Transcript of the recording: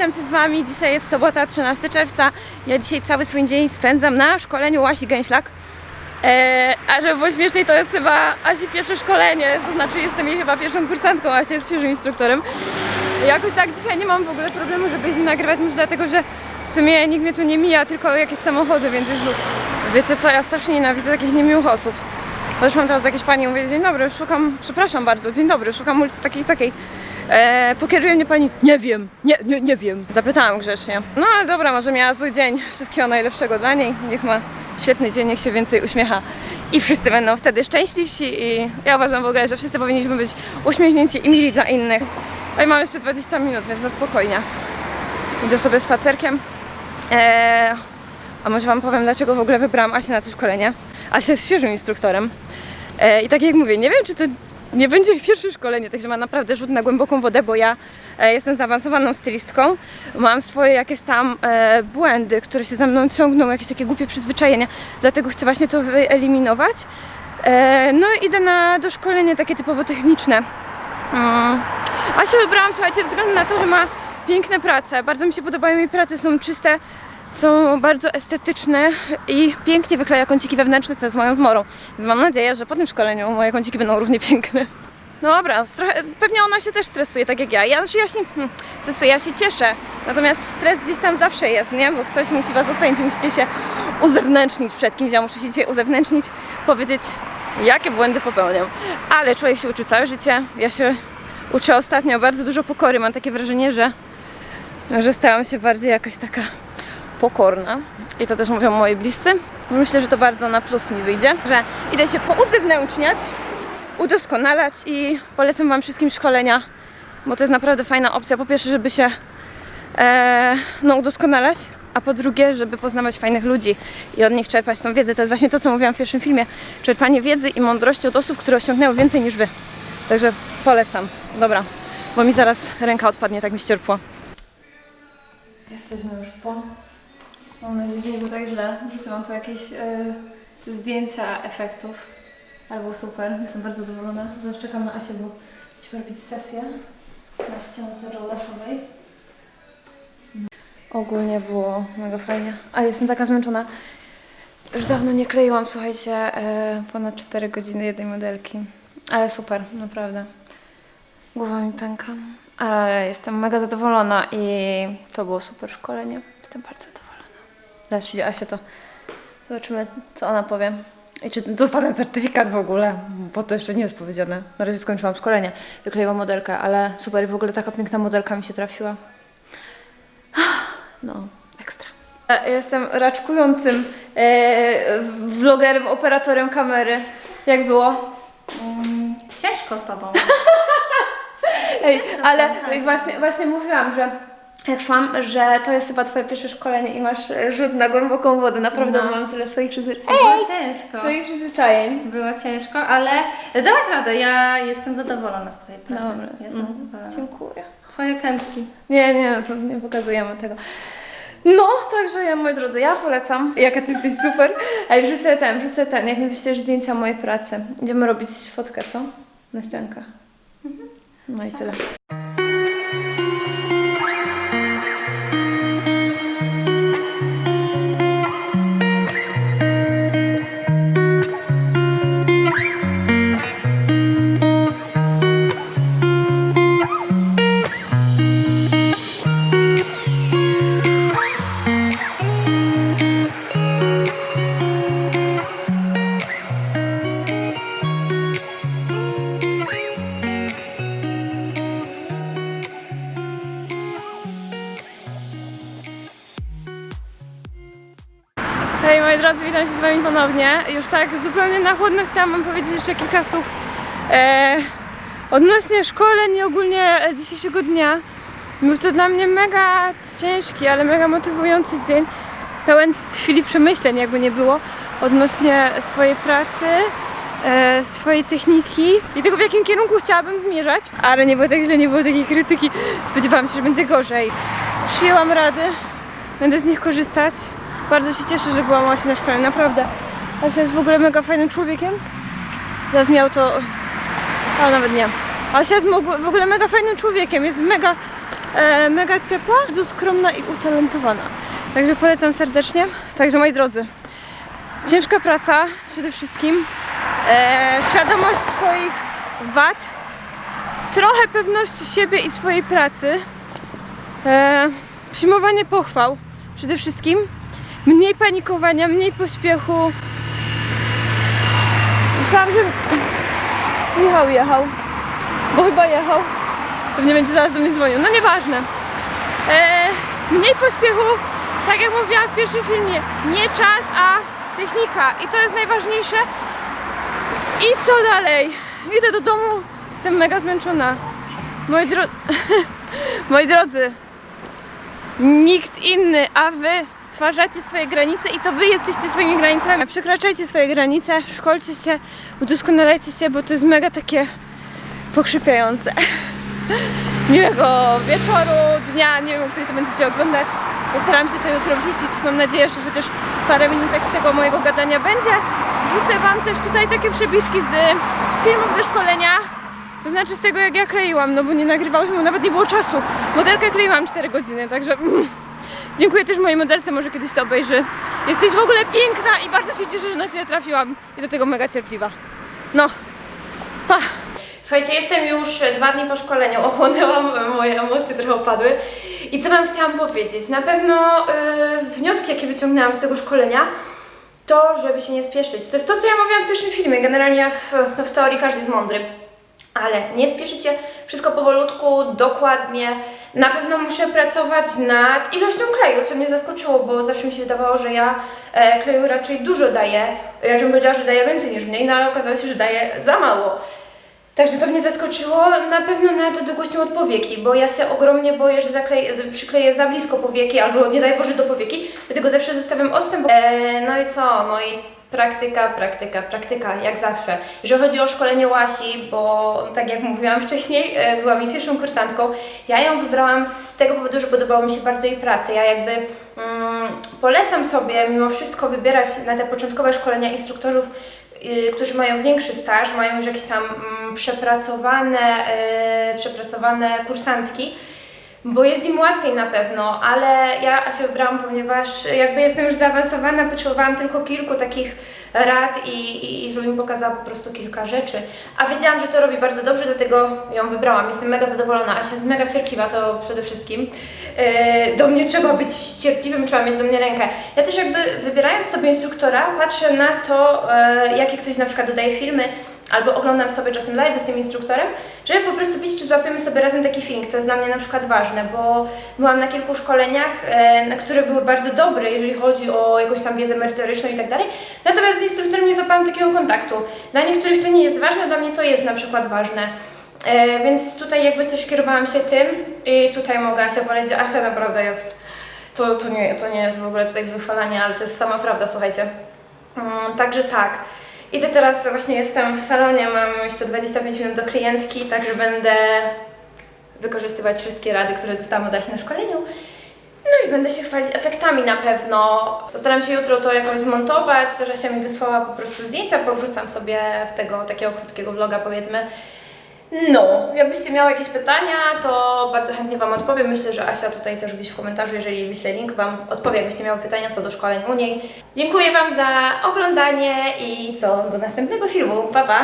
witam się z Wami. Dzisiaj jest sobota, 13 czerwca. Ja dzisiaj cały swój dzień spędzam na szkoleniu Łasi Gęślak. E, a żeby było śmieszniej, to jest chyba Asi pierwsze szkolenie, to znaczy jestem jej chyba pierwszą kursantką, Asia jest świeżym instruktorem. Jakoś tak dzisiaj nie mam w ogóle problemu, żeby jeździć nagrywać, może dlatego, że w sumie nikt mnie tu nie mija, tylko jakieś samochody, więc jest luz. Wiecie co, ja strasznie nienawidzę takich niemiłych osób. Podeszłam teraz do jakiejś pani i mówię, dzień dobry, szukam, przepraszam bardzo, dzień dobry, szukam ulicy takiej, takiej. E, pokieruje mnie pani, nie wiem, nie, nie, nie wiem. Zapytałam grzecznie. No ale dobra, może miała zły dzień, wszystkiego najlepszego dla niej, niech ma świetny dzień, niech się więcej uśmiecha i wszyscy będą wtedy szczęśliwsi i ja uważam w ogóle, że wszyscy powinniśmy być uśmiechnięci i mili dla innych. A i mam jeszcze 20 minut, więc na spokojnie. Idę sobie spacerkiem. Eee, a może Wam powiem, dlaczego w ogóle wybrałam Asię na to szkolenie. Asia jest świeżym instruktorem. E, I tak jak mówię, nie wiem, czy to nie będzie pierwsze szkolenie, także ma naprawdę rzut na głęboką wodę, bo ja e, jestem zaawansowaną stylistką. Mam swoje jakieś tam e, błędy, które się za mną ciągną, jakieś takie głupie przyzwyczajenia, dlatego chcę właśnie to wyeliminować. E, no i idę na doszkolenie takie typowo techniczne. Mm. Asię wybrałam, słuchajcie, ze względu na to, że ma piękne prace. Bardzo mi się podobają jej prace, są czyste, są bardzo estetyczne i pięknie wykleja kąciki wewnętrzne, co jest moją zmorą. Więc mam nadzieję, że po tym szkoleniu moje kąciki będą równie piękne. No dobra, trochę, pewnie ona się też stresuje, tak jak ja. Ja się właśnie hmm, stresuję, ja się cieszę. Natomiast stres gdzieś tam zawsze jest, nie? Bo ktoś musi was ocenić, musicie się uzewnętrznić przed kimś. Ja muszę się dzisiaj uzewnętrznić, powiedzieć, jakie błędy popełniam. Ale człowiek się uczy całe życie. Ja się uczę ostatnio bardzo dużo pokory. Mam takie wrażenie, że, że stałam się bardziej jakaś taka pokorna. I to też mówią moi bliscy. Myślę, że to bardzo na plus mi wyjdzie, że idę się pouzewnętrzniać, udoskonalać i polecam Wam wszystkim szkolenia, bo to jest naprawdę fajna opcja. Po pierwsze, żeby się e, no, udoskonalać, a po drugie, żeby poznawać fajnych ludzi i od nich czerpać tą wiedzę. To jest właśnie to, co mówiłam w pierwszym filmie. Czerpanie wiedzy i mądrości od osób, które osiągnęły więcej niż Wy. Także polecam. Dobra, bo mi zaraz ręka odpadnie, tak mi ścierpło. Jesteśmy już po. Mam nadzieję, że nie było tak źle. Wrzucę Wam tu jakieś e, zdjęcia efektów. Ale było super, jestem bardzo zadowolona. Teraz czekam na Asię, bo chcę robić sesję na ściance rollerzowej. Ogólnie było mega fajnie. Ale jestem taka zmęczona. Już dawno nie kleiłam, słuchajcie, e, ponad 4 godziny jednej modelki. Ale super, naprawdę. Głowa mi pęka. Ale jestem mega zadowolona i to było super szkolenie. Jestem bardzo zadowolona. Zaraz przyjdzie Asia, to zobaczymy, co ona powie. I czy dostanę certyfikat w ogóle, bo to jeszcze nie jest powiedziane. Na razie skończyłam szkolenie, wykleiłam modelkę, ale super, w ogóle taka piękna modelka mi się trafiła. No, ekstra. Ja Jestem raczkującym e, vlogerem, operatorem kamery. Jak było? Ciężko z tobą. Ej, ale rozkręcać. właśnie, właśnie mówiłam, że jak szłam, że to jest chyba twoje pierwsze szkolenie i masz rzut na głęboką wodę. Naprawdę No. mam tyle swoich, przyzwy... Było ciężko. swoich przyzwyczajeń. Było ciężko, ale dałaś radę. Ja jestem zadowolona z twojej pracy. Dobra. Jestem Mhm. zadowolona. Dziękuję. Twoje kępki. Nie, nie, no to nie pokazujemy tego. No, także ja, moi drodzy, ja polecam. Jaka ty jesteś super. Ej, wrzucę ten, wrzucę ten, jak mi wyślesz zdjęcia mojej pracy. Idziemy robić fotkę, co? Na ściankach. No i tyle. Moi drodzy, witam się z Wami ponownie. Już tak zupełnie na chłodno chciałam powiedzieć jeszcze kilka słów e, odnośnie szkoleń i ogólnie e, dzisiejszego dnia. Był to dla mnie mega ciężki, ale mega motywujący dzień. Pełen chwili przemyśleń, jakby nie było, odnośnie swojej pracy, e, swojej techniki i tego, w jakim kierunku chciałabym zmierzać. Ale nie było tak źle, nie było takiej krytyki. Spodziewałam się, że będzie gorzej. Przyjęłam rady, będę z nich korzystać. Bardzo się cieszę, że byłam właśnie na szkole, naprawdę. Asia jest w ogóle mega fajnym człowiekiem. Zaraz miał to... Ale nawet nie. Asia jest w ogóle mega fajnym człowiekiem, jest mega e, mega ciepła, bardzo skromna i utalentowana. Także polecam serdecznie. Także moi drodzy, ciężka praca przede wszystkim, e, świadomość swoich wad, trochę pewności siebie i swojej pracy, e, przyjmowanie pochwał przede wszystkim, mniej panikowania, mniej pośpiechu. Myślałam, że Michał jechał, bo chyba jechał. Pewnie będzie zaraz do mnie dzwonił. No nieważne. E, mniej pośpiechu, tak jak mówiłam w pierwszym filmie, nie czas, a technika. I to jest najważniejsze. I co dalej? Idę do domu, jestem mega zmęczona. Moi, dro... Moi drodzy, nikt inny, a wy stwarzacie swoje granice i to wy jesteście swoimi granicami. Przekraczajcie swoje granice, szkolcie się, udoskonalajcie się, bo to jest mega takie pokrzypiające. Miłego wieczoru, dnia, nie wiem, o której to będziecie oglądać. Postaram się to jutro wrzucić. Mam nadzieję, że chociaż parę minutek z tego mojego gadania będzie. Wrzucę wam też tutaj takie przebitki z filmów ze szkolenia. To znaczy z tego, jak ja kleiłam, no bo nie nagrywałyśmy, nawet nie było czasu. Modelkę kleiłam 4 godziny, także mm, dziękuję też mojej modelce, może kiedyś to obejrzy. Jesteś w ogóle piękna i bardzo się cieszę, że na Ciebie trafiłam i do tego mega cierpliwa. No, pa! Słuchajcie, jestem już dwa dni po szkoleniu, ochłonęłam, moje emocje trochę opadły. I co Wam chciałam powiedzieć? Na pewno yy, wnioski, jakie wyciągnęłam z tego szkolenia, to, żeby się nie spieszyć. To jest to, co ja mówiłam w pierwszym filmie. Generalnie w, w teorii każdy jest mądry. Ale nie spieszycie, wszystko powolutku, dokładnie. Na pewno muszę pracować nad ilością kleju, co mnie zaskoczyło, bo zawsze mi się wydawało, że ja e, kleju raczej dużo daję. Ja bym powiedziała, że daję więcej niż mniej, no ale okazało się, że daję za mało. Także to mnie zaskoczyło. Na pewno nad długością od powieki, bo ja się ogromnie boję, że zakleję, przykleję za blisko powieki albo nie daj Boże do powieki, dlatego zawsze zostawiam odstęp. E, no i co? No i praktyka, praktyka, praktyka, jak zawsze. Jeżeli chodzi o szkolenie Łasi, bo tak jak mówiłam wcześniej, e, była mi pierwszą kursantką, ja ją wybrałam z tego powodu, że podobało mi się bardzo jej praca. Ja jakby mm, polecam sobie mimo wszystko wybierać na te początkowe szkolenia instruktorów, y, którzy mają większy staż, mają już jakieś tam mm, przepracowane, y, przepracowane kursantki, bo jest im łatwiej na pewno, ale ja się wybrałam, ponieważ jakby jestem już zaawansowana, potrzebowałam tylko kilku takich rad i, i, żeby mi pokazała po prostu kilka rzeczy. A wiedziałam, że to robi bardzo dobrze, dlatego ją wybrałam. Jestem mega zadowolona, Asia jest mega cierpliwa, to przede wszystkim. Yy, do mnie trzeba być cierpliwym, trzeba mieć do mnie rękę. Ja też jakby wybierając sobie instruktora, patrzę na to, yy, jakie ktoś na przykład dodaje filmy, albo oglądam sobie czasem live z tym instruktorem, żeby po prostu widzieć, czy złapiemy sobie razem taki feeling. To jest dla mnie na przykład ważne, bo byłam na kilku szkoleniach, e, które były bardzo dobre, jeżeli chodzi o jakąś tam wiedzę merytoryczną i tak dalej. Natomiast z instruktorem nie złapałam takiego kontaktu. Dla niektórych to nie jest ważne, dla mnie to jest na przykład ważne. E, więc tutaj jakby też kierowałam się tym i tutaj mogę Asia polecić. Asia naprawdę jest, to, to, nie, to nie jest w ogóle tutaj wychwalanie, ale to jest sama prawda, słuchajcie. Mm, także tak. Idę teraz, właśnie jestem w salonie, mam jeszcze 25 minut do klientki, także będę wykorzystywać wszystkie rady, które dostałam od Asi na szkoleniu. No i będę się chwalić efektami na pewno. Postaram się jutro to jakoś zmontować, też Asia mi wysłała po prostu zdjęcia, powrzucam sobie w tego takiego krótkiego vloga powiedzmy. No, jakbyście miały jakieś pytania, to bardzo chętnie Wam odpowiem. Myślę, że Asia tutaj też gdzieś w komentarzu, jeżeli wyślę link, Wam odpowie, jakbyście miały pytania co do szkoleń u niej. Dziękuję Wam za oglądanie i co, do następnego filmu. Pa, pa!